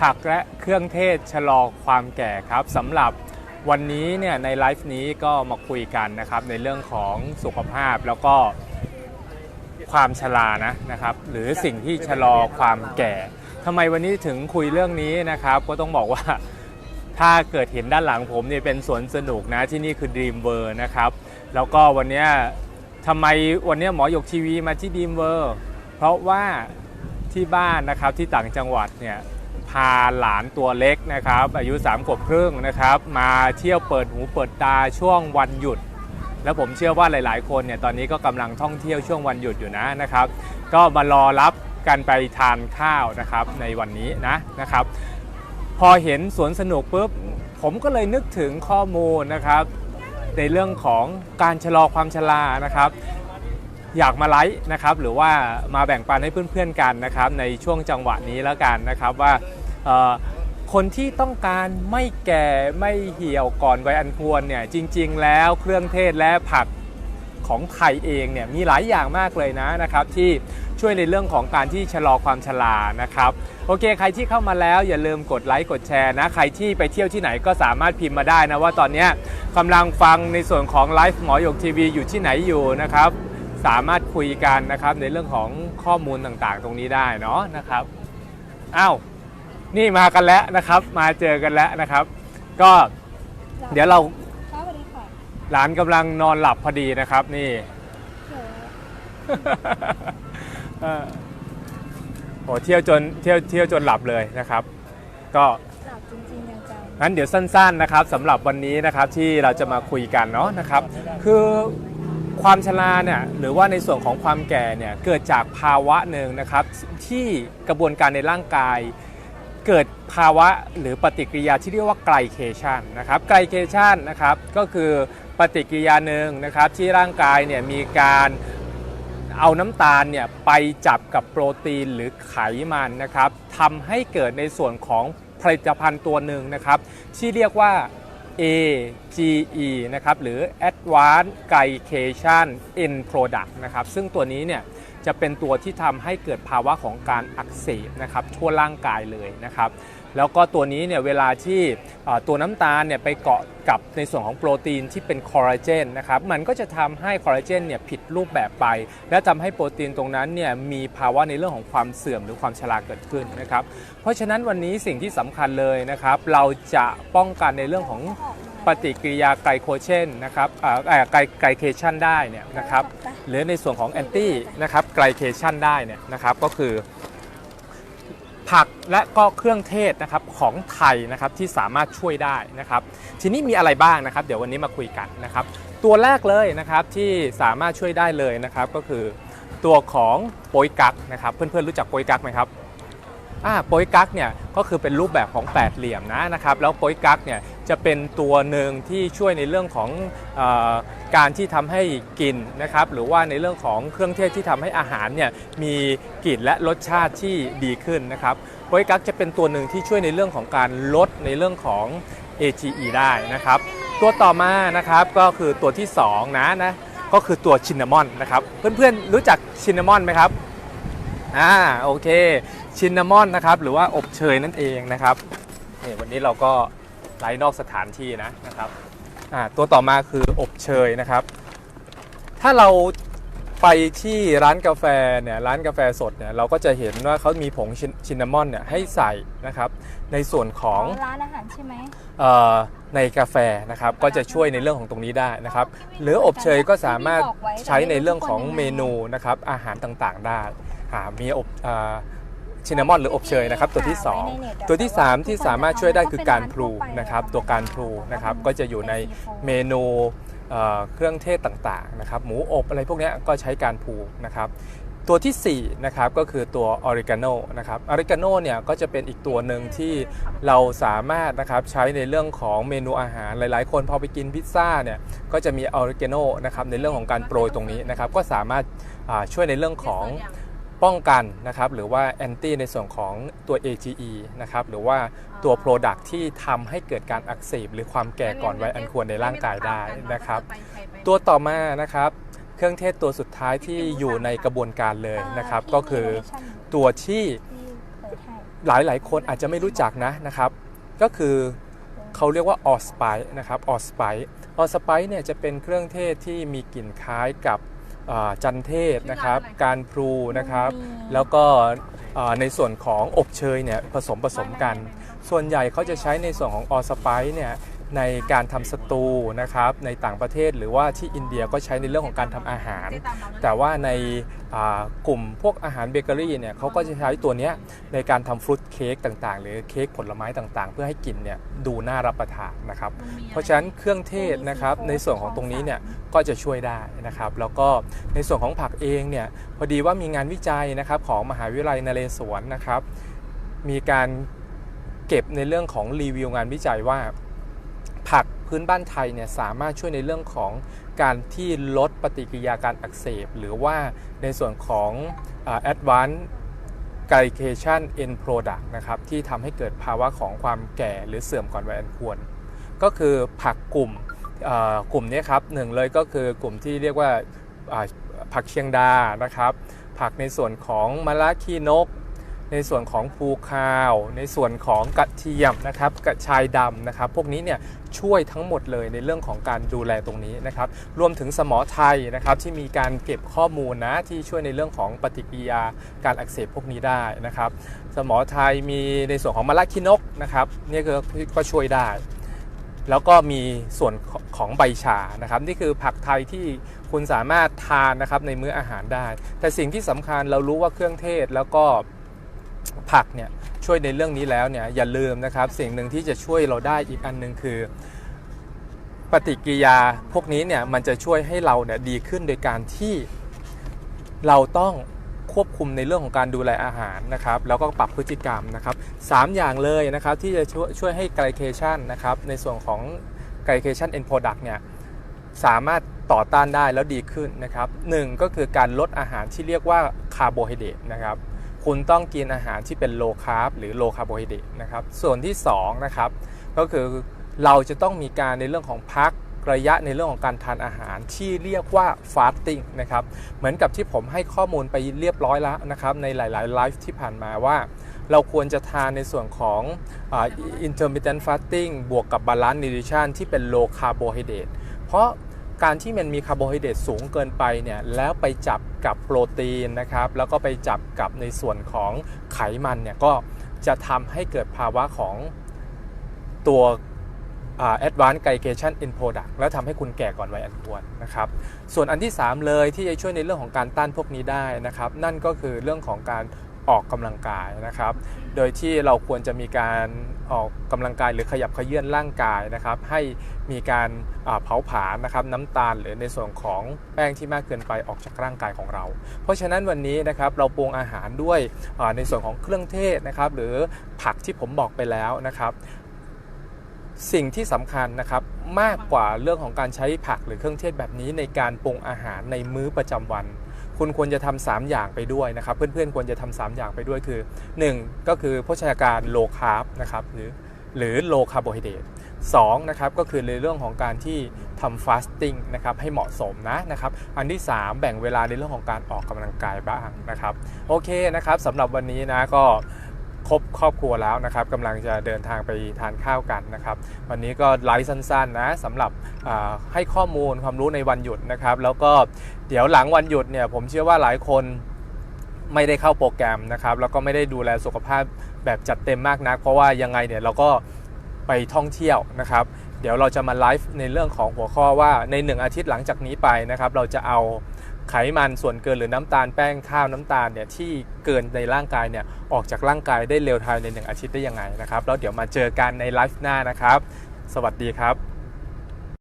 ผักและเครื่องเทศชะลอความแก่ครับสำหรับวันนี้เนี่ยในไลฟ์นี้ก็มาคุยกันนะครับในเรื่องของสุขภาพแล้วก็ความชรานะนะครับ หรือสิ่งที่ชะลอความแก่ทำไมวันนี้ถึงคุยเรื่องนี้นะครับ ก็ต้องบอกว่าถ้าเกิดเห็นด้านหลังผมเนี่ยเป็นสวนสนุกนะที่นี่คือ Dream World นะครับแล้วก็วันนี้ทำไมวันนี้หมอหยกทีวีมาที่ Dream World เพราะว่าที่บ้านนะครับที่ต่างจังหวัดเนี่ย พาหลานตัวเล็กนะครับ อายุ3ขวบครึ่งนะครับ มาเที่ยวเปิดหูเปิดตาช่วงวันหยุด แล้วผมเชื่อว่าหลาย ๆ คนเนี่ยตอนนี้ก็กำลังท่องเที่ยวช่วงวันหยุดอยู่นะนะครับ ก็มารอรับกันไปทานข้าวนะครับในวันนี้นะนะครับ พอเห็นสวนสนุกปุ๊บผมก็เลยนึกถึงข้อมูลนะครับ ในเรื่องของการชะลอความชรานะครับอยากมาไลฟ์นะครับหรือว่ามาแบ่งปันให้เพื่อนๆกันนะครับในช่วงจังหวะนี้แล้วกันนะครับว่า คนที่ต้องการไม่แก่ไม่เหี่ยวก่อนวัยอันควรเนี่ยจริง ๆ แล้วเครื่องเทศและผักของไทยเองเนี่ยมีหลายอย่างมากเลยนะนะครับ ที่ช่วยในเรื่องของการที่ชะลอความชรานะครับ โอเค ใครที่เข้ามาแล้วอย่าลืมกดไลค์กดแชร์นะ ใครที่ไปเที่ยวที่ไหนก็สามารถพิมพ์มาได้นะว่าตอนนี้กำลังฟังในส่วนของไลฟ์หมอหยกทีวีอยู่ที่ไหนอยู่นะครับ สามารถคุยกันนะครับในเรื่องของข้อมูลต่างๆ ตรงนี้ได้เนาะนะครับอ้าว นี่มากันแล้วนะครับ มาเจอกันแล้วนะครับ ก็เดี๋ยวเราสวัสดีค่ะหลานกำลังนอนหลับพอดีนะครับ นี่ เดี๋ยวเออโอ้เที่ยวจนเที่ยวเที่ยวจนหลับเลยนะครับ ก็ หลับจริงๆอย่างจังงั้นเดี๋ยวสั้นๆนะครับสำหรับวันนี้นะครับที่เราจะมาคุยกันเนาะนะครับ คือความชราเนี่ยหรือว่าในส่วนของความแก่เนี่ยเกิดจากภาวะหนึ่งนะครับที่กระบวนการในร่างกาย เกิดภาวะหรือปฏิกิริยาที่เรียกว่าไกลเคชันนะครับไกลเคชันนะครับก็คือปฏิกิริยาหนึ่งนะครับที่ร่างกายเนี่ยมีการเอาน้ำตาลเนี่ยไปจับกับโปรตีนหรือไขมันนะครับทำให้เกิดในส่วนของผลิตภัณฑ์ตัวหนึ่งนะครับที่เรียกว่า AGE นะครับหรือ Advanced Glycation End Product นะครับซึ่งตัวนี้เนี่ยจะเป็นตัวที่ทำให้เกิดภาวะของการอักเสบนะครับทั่วร่างกายเลยนะครับ แล้วก็ตัวนี้เนี่ยเวลาที่อ่าตัวน้ำตาลเนี่ยไปเกาะกับในส่วนของโปรตีนที่เป็นคอลลาเจนนะครับมันก็จะทำให้คอลลาเจนเนี่ยผิดรูปแบบไป และทำให้โปรตีนตรงนั้นเนี่ยมีภาวะในเรื่องของความเสื่อมหรือความชราเกิดขึ้นนะครับเพราะฉะนั้นวันนี้สิ่งที่สำคัญเลยนะครับ เราจะป้องกันในเรื่องของปฏิกิริยาไกลโคเชนนะครับอ่าเอ่อไกลไกลเคชันได้เนี่ยนะครับหรือในส่วนของแอนตี้นะครับไกลเคชันได้เนี่ยนะครับก็คือ ผักและก็เครื่องเทศนะครับของไทยนะครับที่สามารถช่วยได้นะครับ ทีนี้มีอะไรบ้างนะครับ เดี๋ยววันนี้มาคุยกันนะครับ ตัวแรกเลยนะครับที่สามารถช่วยได้เลยนะครับ ก็คือตัวของโปยกักนะครับ เพื่อนๆรู้จักโปยกักไหมครับอ่าโปยกักเนี่ยก็คือเป็นรูปแบบของแปดเหลี่ยมนะนะครับแล้วโปยกักเนี่ยจะเป็นตัวหนึ่งที่ช่วยในเรื่องของ การที่ทำให้กลิ่นนะครับหรือว่าในเรื่องของเครื่องเทศที่ทำให้อาหารเนี่ยมีกลิ่นและรสชาติที่ดีขึ้นนะครับโปยกักจะเป็นตัวหนึ่งที่ช่วยในเรื่องของการลดในเรื่องของ AGE ได้นะครับ ตัวต่อมานะครับก็คือตัวที่สองนะนะก็คือตัวชินนามอนนะครับเพื่อนๆรู้จักชินนามอนไหมครับอ่าโอเคชินนามอนนะครับหรือว่าอบเชยนั่นเองนะครับนี่วันนี้เราก็ไลฟ์นอกสถานที่นะนะครับ ตัวต่อมาคืออบเชยนะครับ ถ้าเราไปที่ร้านกาแฟเนี่ยร้านกาแฟสดเนี่ยเราก็จะเห็นว่าเขามีผงชินชินนามอนเนี่ยให้ใส่นะครับในส่วนของร้านอาหารใช่ไหมเอ่อในกาแฟนะครับก็จะช่วยในเรื่องของตรงนี้ได้นะครับ หรืออบเชยก็สามารถใช้ในเรื่องของเมนูนะครับอาหารต่างๆได้อ่ามีอบ ชินนามอนหรืออบเชยนะครับตัวที่ 2 ตัวที่ 3 ที่สามารถช่วยได้คือการพลูนะครับตัวการพลูนะครับก็จะอยู่ในเมนูเอ่อเครื่องเทศต่างๆนะครับหมูอบอะไรพวกเนี้ยก็ใช้การพลูนะครับตัวที่4นะครับก็คือตัวออริกาโนนะครับออริกาโนเนี่ยก็จะเป็นอีกตัวหนึ่งที่เราสามารถนะครับใช้ในเรื่องของเมนูอาหารหลายๆ คนพอไปกินพิซซ่าเนี่ยก็จะมีออริกาโนนะครับในเรื่องของการโปรยตรงนี้นะครับก็สามารถอ่าช่วยในเรื่องของ ป้องกันนะครับหรือว่าแอนตี้ในส่วนของตัว AGE นะครับหรือว่าตัว Product ที่ทำให้เกิดการอักเสบหรือความแก่ก่อนวัยอันควรในร่างกายได้นะครับตัวต่อมานะครับเครื่องเทศตัวสุดท้ายที่อยู่ในกระบวนการเลยนะครับก็คือตัวที่ที่เปิดให้หลายหลายๆคนอาจจะไม่รู้จักนะนะครับก็คือเขาเรียกว่าออสไปนะครับออสไปออสไปเนี่ยจะเป็นเครื่องเทศที่มีกลิ่นคล้ายกับ อ่าจันเทศนะครับ การพลูนะครับ แล้วก็อ่าในส่วนของอบเชยเนี่ยผสมผสมกัน ส่วนใหญ่เขาจะใช้ในส่วนของออสไปเนี่ย ในการทำสตูนะครับในต่างประเทศหรือว่าที่อินเดียก็ใช้ในเรื่องของการทำอาหาร แต่ว่าในกลุ่มพวกอาหารเบเกอรี่เนี่ยเขาก็จะใช้ตัวนี้ในการทำฟรุตเค้กต่างๆ หรือเค้กผลไม้ต่างๆ เพื่อให้กลิ่นเนี่ยดูน่ารับประทานนะครับ เพราะฉะนั้นเครื่องเทศนะครับในส่วนของตรงนี้เนี่ยก็จะช่วยได้นะครับแล้วก็ในส่วนของผักเองเนี่ยพอดีว่ามีงานวิจัยนะครับของมหาวิทยาลัยนเรศวรนะครับ มีการเก็บในเรื่องของรีวิวงานวิจัยว่า ผักพื้นบ้านไทยเนี่ยสามารถช่วยในเรื่องของการที่ลดปฏิกิริยาการอักเสบ หรือว่าในส่วนของอ่า advanced glycation end product นะครับที่ทำให้เกิดภาวะของความแก่หรือเสื่อมก่อนวัยอันควร ก็คือผักกลุ่มกลุ่มนี้ครับหนึ่งเลยก็คือกลุ่มที่เรียกว่าผักเชียงดานะครับผักในส่วนของมะระขี้นก ในส่วนของภูคาว ในส่วนของกระเทียมนะครับกระชายดำนะครับ พวกนี้เนี่ยช่วยทั้งหมดเลยในเรื่องของการดูแลตรงนี้นะครับ รวมถึงสมอไทยนะครับที่มีการเก็บข้อมูลนะที่ช่วยในเรื่องของปฏิกิริยาการอักเสบพวกนี้ได้นะครับ สมอไทยมีในส่วนของมะระขี้นกนะครับนี่ก็ก็ช่วยได้แล้วก็มีส่วนของใบชานะครับ นี่คือผักไทยที่คุณสามารถทานนะครับในมื้ออาหารได้ แต่สิ่งที่สำคัญเรารู้ว่าเครื่องเทศแล้วก็ ผักเนี่ยช่วยในเรื่องนี้แล้วเนี่ยอย่าลืมนะครับ สิ่งหนึ่งที่จะช่วยเราได้อีกอันหนึ่งคือ ปฏิกิริยาพวกนี้เนี่ยมันจะช่วยให้เราเนี่ยดีขึ้นโดยการที่เราต้องควบคุมในเรื่องของการดูแลอาหารนะครับแล้วก็ปรับพฤติกรรมนะครับสามอย่างเลยนะครับที่จะช่วยช่วยให้ glycation นะครับในส่วนของ glycation end product เนี่ยสามารถต่อต้านได้แล้วดีขึ้นนะครับหนึ่งก็คือการลดอาหารที่เรียกว่าคาร์โบไฮเดรตนะครับ คุณต้องกินอาหารที่เป็น low carb หรือ low carbohydrate นะครับ ส่วนที่2นะครับก็คือเราจะต้องมีการในเรื่องของพักระยะในเรื่องของการทานอาหารที่เรียกว่า fasting นะครับ เหมือนกับที่ผมให้ข้อมูลไปเรียบร้อยแล้วนะครับ ในหลาย ๆ ไลฟ์ที่ผ่านมาว่า เราควรจะทานในส่วนของอ intermittent fasting บวกกับ balance nutrition ที่เป็น low carbohydrate เพราะ การที่มันมีคาร์โบไฮเดรตสูงเกินไปเนี่ยแล้วไปจับกับโปรตีนนะครับแล้วก็ไปจับกับในส่วนของไขมันเนี่ยก็จะทำให้เกิดภาวะของตัว advanced glycation end product แล้วทำให้คุณแก่ก่อนวัยอันควรนะครับ ส่วนอันที่ 3 เลยที่จะช่วยในเรื่องของการต้านพวกนี้ได้นะครับ นั่นก็คือเรื่องของการออกกำลังกายนะครับ โดยที่เราควรจะมีการ ออกกำลังกายหรือขยับเขยื่อนร่างกายนะครับ ให้มีการเผาผลาญนะครับน้ำตาลหรือในส่วนของแป้งที่มากเกินไปออกจากร่างกายของเรา เพราะฉะนั้นวันนี้นะครับเราปรุงอาหารด้วยในส่วนของเครื่องเทศนะครับหรือผักที่ผมบอกไปแล้วนะครับสิ่งที่สำคัญนะครับมากกว่าเรื่องของการใช้ผักหรือเครื่องเทศแบบนี้ในการปรุงอาหารในมื้อประจำวัน คุณควรจะทำสามอย่างไปด้วยนะครับ เพื่อนๆควรจะทำสามอย่างไปด้วยคือ 1. ก็คือโภชนาการโลคาร์บนะครับหรือหรือโลคาร์โบไฮเดรตสองนะครับก็คือในเรื่องของการที่ทำฟาสติ้งนะครับให้เหมาะสมนะนะครับอันที่ 3 แบ่งเวลาในเรื่องของการออกกำลังกายบ้างนะครับโอเคนะครับสำหรับวันนี้นะก็ ครบครอบครัวแล้วนะครับกำลังจะเดินทางไปทานข้าวกันนะครับ วันนี้ก็ไลฟ์สั้นๆนะสำหรับให้ข้อมูลความรู้ในวันหยุดนะครับ แล้วก็เดี๋ยวหลังวันหยุดเนี่ยผมเชื่อว่าหลายคนไม่ได้เข้าโปรแกรมนะครับ แล้วก็ไม่ได้ดูแลสุขภาพแบบจัดเต็มมากนัก เพราะว่ายังไงเนี่ยเราก็ไปท่องเที่ยวนะครับ เดี๋ยวเราจะมาไลฟ์ในเรื่องของหัวข้อว่าใน 1 อาทิตย์หลังจากนี้ไปนะครับ เราจะเอา ไขมันส่วนเกินหรือน้ำตาลแป้งข้าวน้ำตาลเนี่ยที่เกินในร่างกายเนี่ยออกจากร่างกายได้เร็วภายใน 1 อาทิตย์ได้ยังไงนะครับแล้วเดี๋ยวมาเจอกันในไลฟ์หน้านะครับ สวัสดีครับ